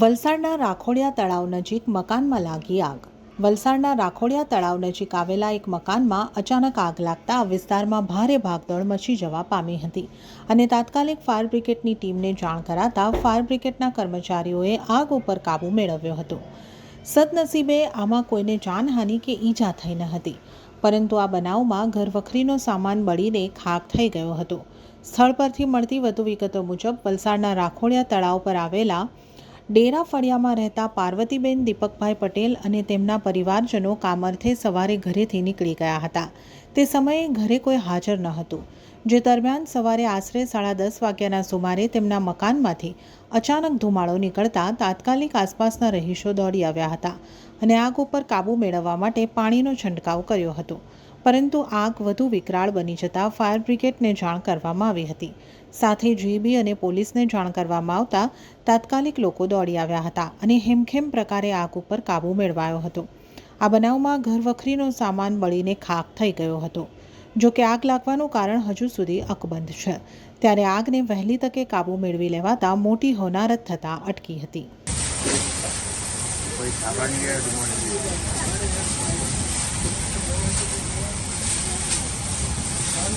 વલસાડના રાખોડિયા તળાવ નજીક મકાનમાં લાગી આગ. વલસાડના રાખોડિયા તળાવ નજીક આવેલા એક મકાનમાં અચાનક આગ લાગતા વિસ્તારમાં ભારે ભાગદોડ મચી જવા પામી હતી અને તાત્કાલિક ફાયર બ્રિગેડની ટીમને જાણ કરાતા ફાયર બ્રિગેડના કર્મચારીઓએ આગ ઉપર કાબૂ મેળવ્યો હતો. સદનસીબે આમાં કોઈને જાનહાનિ કે ઈજા થઈ ન હતી, પરંતુ આ બનાવમાં ઘરવખરીનો સામાન બળીને ખાક થઈ ગયો હતો. સ્થળ પરથી મળતી વધુ વિગતો મુજબ વલસાડના રાખોડિયા તળાવ પર આવેલા ડેરા ફળિયામાં રહેતા પાર્વતીબેન દીપકભાઈ પટેલ અને તેમના પરિવારજનો કામર્થે સવારે ઘરેથી નીકળી ગયા હતા. તે સમયે ઘરે કોઈ હાજર ન હતું. જે દરમિયાન સવારે આશરે સાડા દસ વાગ્યાના સુમારે તેમના મકાનમાંથી અચાનક ધુમાડો નીકળતા તાત્કાલિક આસપાસના રહીશો દોડી આવ્યા હતા અને આગ ઉપર કાબૂ મેળવવા માટે પાણીનો છંટકાવ કર્યો હતો. પરંતુ આગ વધુ વિકરાળ બની જતાં ફાયર બ્રિગેડને જાણ કરવામાં આવી હતી. સાથે જીબી અને પોલીસને જાણ કરવામાં આવતા તાત્કાલિક લોકો દોડી આવ્યા હતા અને હેમખેમ પ્રકારે આગ ઉપર કાબૂ મેળવાયો હતો. આ બનાવમાં ઘરવખરીનો સામાન બળીને ખાક થઈ ગયો હતો. જો કે આગ લાગવાનું કારણ હજુ સુધી અકબંધ છે. ત્યારે આગને વહેલી તકે કાબૂ મેળવી લેવાતા મોટી હોનારત થતાં અટકી હતી.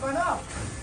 Vai, não!